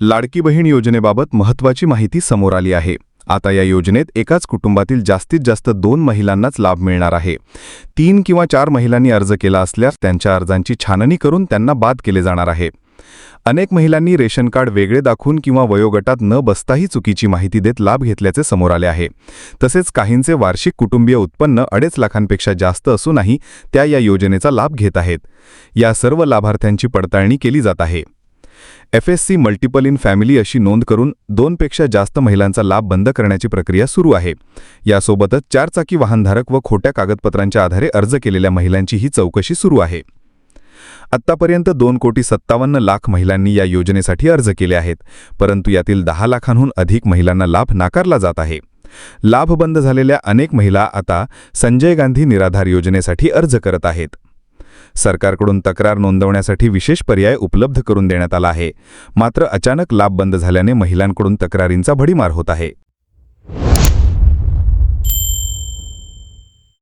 लाडकी बहीण योजनेबाबत महत्त्वाची माहिती समोर आली आहे. आता या योजनेत एकाच कुटुंबातील जास्तीत जास्त दोन महिलांनाच लाभ मिळणार आहे. तीन किंवा चार महिलांनी अर्ज केला असल्यास त्यांच्या अर्जांची छाननी करून त्यांना बाद केले जाणार आहे. अनेक महिलांनी रेशन कार्ड वेगळे दाखवून किंवा वयोगटात न बसताही चुकीची माहिती देत लाभ घेतल्याचे समोर आले आहे. तसेच काहींचे वार्षिक कुटुंबीय उत्पन्न अडीच लाखांपेक्षा जास्त असूनही त्या या योजनेचा लाभ घेत आहेत. या सर्व लाभार्थ्यांची पडताळणी केली जात आहे. F S C multiple in family अशी नोंद करून दोनपेक्षा जास्त महिलांचा लाभ बंद करण्याची प्रक्रिया सुरू आहे. यासोबतच चारचाकी वाहनधारक व खोट्या कागदपत्रांच्या आधारे अर्ज केलेल्या महिलांची ही चौकशी सुरू आहे. आत्तापर्यंत दोन कोटी सत्तावन्न लाख महिलांनी या योजनेसाठी अर्ज केले आहेत परंतु यातील दहा लाखांहून अधिक महिलांना लाभ नाकारला जात आहे. लाभ बंद झालेल्या अनेक महिला आता संजय गांधी निराधार योजनेसाठी अर्ज करत आहेत. सरकारकडून तक्रार नोंदवण्यासाठी विशेष पर्याय उपलब्ध करून देण्यात आला आहे. मात्र अचानक लाभ बंद झाल्याने महिलांकडून तक्रारींचा भडीमार होत आहे.